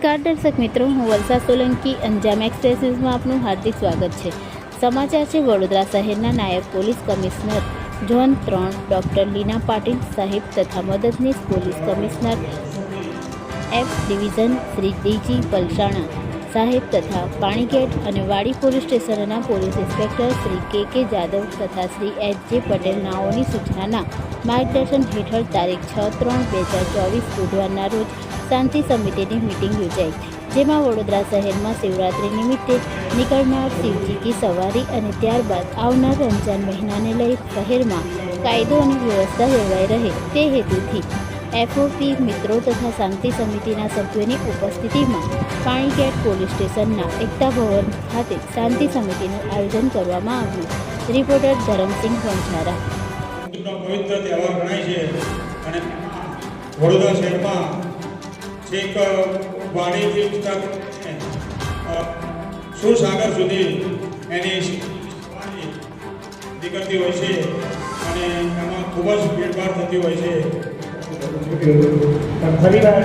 નમસ્કાર દર્શક મિત્રો, હું વલસા સોલંકી, અંજામ એક્સપ્રેસ ન્યૂઝમાં આપનું હાર્દિક સ્વાગત છે. સમાચાર છે, વડોદરા શહેરના નાયબ પોલીસ કમિશનર ઝોન ત્રણ, ડૉક્ટર લીના પાટીલ સાહેબ તથા મદદનીશ police commissioner F division Shri D G Palsana. સાહેબ તથા પાણીગેટ અને વાડી પોલીસ સ્ટેશનના પોલીસ ઇન્સ્પેક્ટર શ્રી કે કે જાદવ તથા શ્રી એચ જે પટેલ નાઓની સૂચનાના માર્ગદર્શન હેઠળ તારીખ છ ત્રણ બે હજાર ચોવીસ બુધવારના રોજ શાંતિ સમિતિની મિટિંગ યોજાઈ. જેમાં વડોદરા શહેરમાં શિવરાત્રી નિમિત્તે નીકળનાર શિવજી કી સવારી અને ત્યારબાદ આવનાર રમજાન મહિનાને લઈ શહેરમાં કાયદો અને વ્યવસ્થા જળવાઈ રહે તે હેતુથી એફઓપી મિત્રો તથા શાંતિ સમિતિના સભ્યોની ઉપસ્થિતિમાં પાણીગેટ પોલીસ સ્ટેશનના એકતા ભવન ખાતે શાંતિ સમિતિનું આયોજન કરવામાં આવ્યું. રિપોર્ટર ધરમસિંહ અને વડોદરા શહેરમાં છેક વાણીથી સુરસાગર સુધી એની નીકળતી હોય છે અને એમાં ખૂબ જ ભીડભાડ થતી હોય છે. પણ ફરીવાર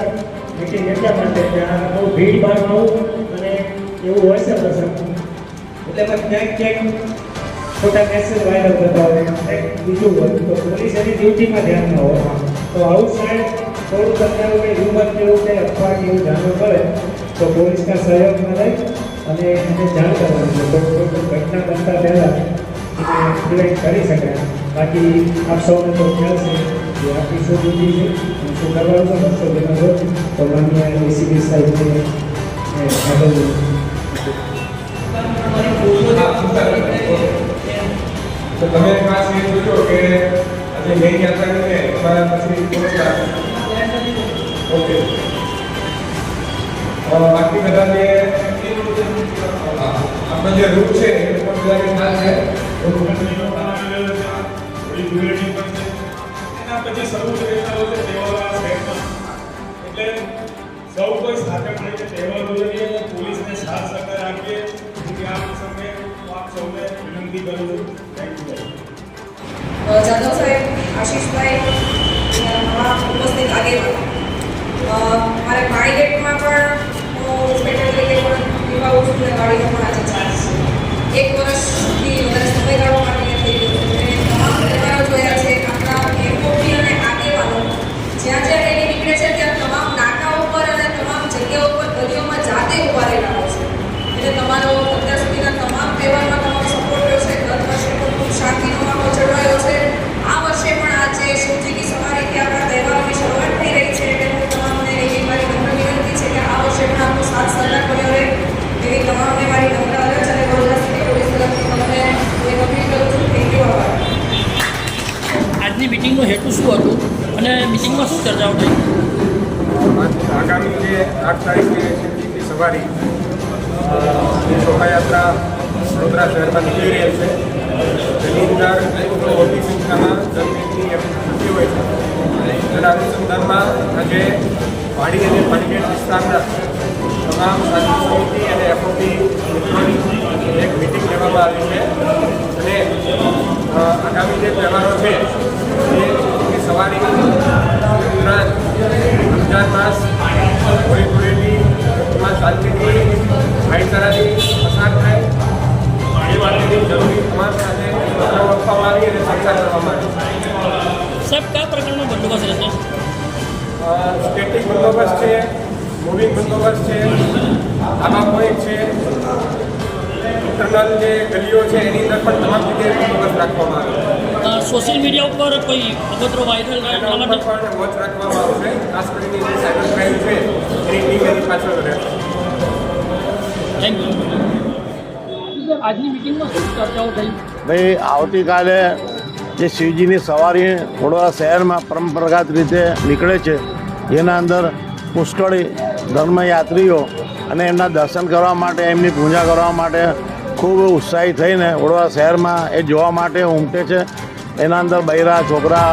મિટિંગ એટલા માટે ત્યાં બહુ ભીડ ભાડ આવું અને એવું હોય છે પ્રસંગ. એટલે એમાં ક્યાંક ક્યાંક ખોટા મેસેજ વાયરલ થતા હોય બીજું હોય. તો પોલીસ એની ડ્યુટીમાં ધ્યાન ન હોય. તો આવું સાઈડ થોડું તમને એવું કંઈ રૂમર કે એવું કંઈ અફવા એવું જાણવું પડે, તો પોલીસના સહયોગમાં લઈ અને એને જાણ કરવાની ઘટના બનતા પહેલાં પ્રિવેન્ટ કરી શકાય. બાકી આપ સૌને તો ખ્યાલ છે કે આપણી શું ડ્યુટી છે અને શું કરવાનું છે બસો જેના રોજ તો માન્ય એસીબી સાહેબને એ આગળ તો તમે ખાસ એ જોજો કે આજે મેઇન યાત્રા કરીને તમારા પછી પહોંચતા ઓકે અ, બાકી બધા જે હા, આપણો જે રૂટ છે એ પણ બધાને ખ્યાલ છે એના પછી શરૂ કરેલા હોય છે તહેવારો શહેરમાં. એટલે સૌ કોઈ સાથે મળીને તહેવાર અને પોલીસને સાથ સહકાર આપીએ. તેથી આ પ્રસંગે આપ સૌને વિનંતી કરું છું. થેન્ક યુ જાદવ સાહેબ, આશીષભાઈ મારા ઉપસ્થિત આગેવાન. મારે મારે પાણીગેટમાં પણ હું ઇન્સ્પેક્ટર તરીકે પણ નિભાવું છું અને ગાડીનો પણ આજે ચાર્જ એક વર્ષથી વધારે સમયગાળો માટે થઈ ગયો છે અને તમામ તહેવારો જોયા છે આપણા એમઓપી અને આગેવાનો જ્યાં જ્યાં રેલી નીકળે છે ત્યાં તમામ નાકા ઉપર અને તમામ જગ્યાઓ ઉપર ગલીઓમાં જાતે ઊભા રહેલા હોય છે એટલે તમારો અત્યાર સુધીના તમામ તહેવારમાં તમારો સપોર્ટ રહ્યો છે ગત વર્ષે પણ ખૂબ શાંતિનો માહોલ જળવાયો છે આ વર્ષે પણ આજે શિવજીની સવારીથી આપણા તહેવારોની શરૂઆત થઈ રહી છે એટલે હું તમામને એવી મારી નમ્ર વિનંતી છે કે આ વર્ષે પણ આપનો સાથ સહકાર બન્યો રહે એવી તમામને મારી નમ્ર અરજ અને વડોદરા સિટી પોલીસ તરફથી તમને એક અપીલ કરું છું થેન્ક યુ આભાર આજની મિટિંગનો હેતુ શું હતું અને મિટિંગમાં શું ચર્ચાઓ થઈ આગામી જે આઠ તારીખે શિવજીની સવારી શોભાયાત્રા વડોદરા શહેરમાં નીકળી રહી છે. તેની અંદર મોટી સંખ્યામાં જમીનની થતી હોય છે. તેના અનુસંધાનમાં આજે વાડી અને પાણીગેટ વિસ્તારના તમામ શાંતિ સમિતિ અને એફઓપી મિત્રોની એક મિટિંગ લેવામાં આવી છે. અને આગામી જે તહેવારો છે, એ સવારી ગુજરાત રમજાન માસ શાંતિથી ભાઈચારાથી પસાર થાય એ માટેની જરૂરી તમામ સાથે આપવામાં આવી અને ચર્ચા કરવામાં આવી સાહેબ કયા પ્રકારનો બંદોબસ્ત રહેશે? સ્ટેટિક બંદોબસ્ત છે મૂવિંગ બંદોબસ્ત છે પોઈન્ટ છે ઇન્ટરનલ જે ગલીઓ છે એની અંદર પણ તમામ જગ્યાએ બંદોબસ્ત રાખવામાં આવે સોશિયલ મીડિયા ઉપર કોઈ અભદ્ર વાયરલ એના માટે? પણ વોચ રાખવામાં આવશે ખાસ કરીને જે સાયબર ક્રાઇમ છે. એની ટીમ એની પાછળ આજની મિટિંગમાં શું ચર્ચાઓ થઈ? ભાઈ, આવતીકાલે જે શિવજીની સવારી વડોદરા શહેરમાં પરંપરાગત રીતે નીકળે છે એના અંદર પુષ્કળી ધર્મયાત્રીઓ અને એમના દર્શન કરવા માટે, એમની પૂજા કરવા માટે ખૂબ ઉત્સાહી થઈને વડોદરા શહેરમાં એ જોવા માટે ઉમટે છે. એના અંદર બૈરા, છોકરા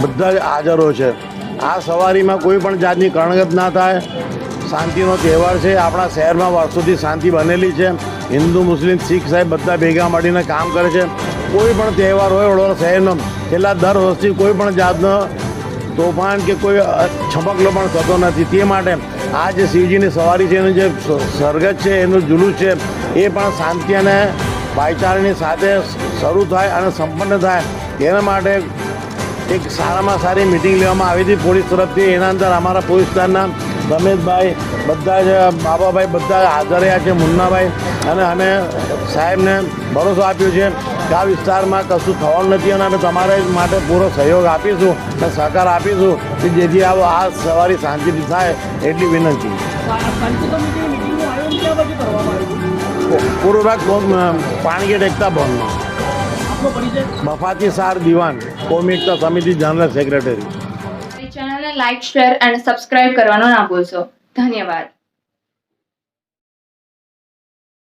બધા જ હાજરો છે. આ સવારીમાં કોઈ પણ જાતની કરણગત ના થાય શાંતિનો તહેવાર છે. આપણા શહેરમાં વર્ષોથી શાંતિ બનેલી છે. હિન્દુ, મુસ્લિમ, શીખ સાહેબ બધા ભેગા મળીને કામ કરે છે. કોઈ પણ તહેવાર હોય વડોદરા શહેરનો, છેલ્લા દર વર્ષથી કોઈ પણ જાતનો તોફાન કે કોઈ છમકલો પણ થતો નથી. તે માટે આ જે શિવજીની સવારી છે, એનું જે સ- સ્વર્ગત છે, એનું જુલુસ છે, એ પણ શાંતિ અને ભાઈચારાની સાથે શરૂ થાય અને સંપન્ન થાય. એના માટે એક સારામાં સારી મિટિંગ લેવામાં આવી હતી પોલીસ તરફથી. એના અંદર અમારા પોલીસ સ્ટાફના રમેશભાઈ બધા જ બાબાભાઈ બધા હાજર રહ્યા છે મુન્નાભાઈ. અને અમે સાહેબને ભરોસો આપ્યો છે કે આ વિસ્તારમાં કશું થવાનું નથી અને અમે તમારા માટે પૂરો સહયોગ આપીશું અને સહકાર આપીશું કે જેથી આ આ સવારી શાંતિથી થાય એટલી વિનંતી. પૂર્વભાગ પાણીગેટ એકતા ભવનમાં. બફાતી સાર દિવાન કોમી એકતા સમિતિ જનરલ સેક્રેટરી. લાઇક શેર અને સબસ્ક્રાઇબ કરવાનો ના ભૂલશો. ધન્યવાદ.